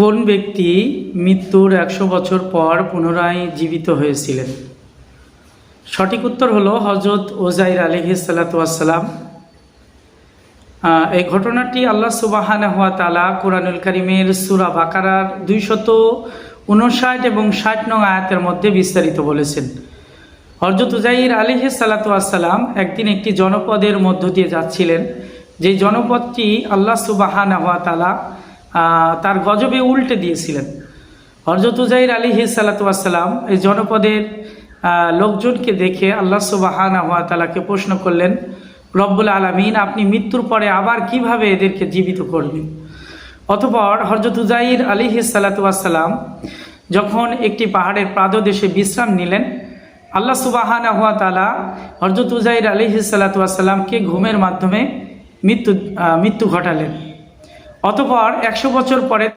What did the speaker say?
কোন ব্যক্তি মৃত্যুর একশো বছর পর পুনরায় জীবিত হয়েছিলেন? সঠিক উত্তর হলো হজরত ওজাইর আলহি সাল্লাতাম এই ঘটনাটি আল্লাহ সুবাহান হাত তালা কোরআনুল করিমের সুরা বাকারার দুইশত উনষাট এবং ষাট নং আয়াতের মধ্যে বিস্তারিত বলেছেন। হরজত উজাইর আলিহ সালাতাম একদিন একটি জনপদের মধ্য দিয়ে যাচ্ছিলেন। যে জনপদটি আল্লাহ সুবাহান হাত তালা তার গজবে উল্টে দিয়েছিলেন। হরজত উজাইর আলী সালাতাম এই জনপদের লোকজনকে দেখে আল্লাহ সুবাহান হাত তালাকে প্রশ্ন করলেন, রব্বুল আলমিন, আপনি মৃত্যুর পরে আবার কীভাবে এদেরকে জীবিত করবেন অতপর হরজত উজাইর আলী সালাতাম যখন একটি পাহাড়ের প্রাদদেশে বিশ্রাম নিলেন, আল্লাহ সুবাহান হুয়া তালা হরজত উজাইর আলী সালাতামকে ঘুমের মাধ্যমে মৃত্যু মৃত্যু ঘটালেন। অতপর একশো বছর পরে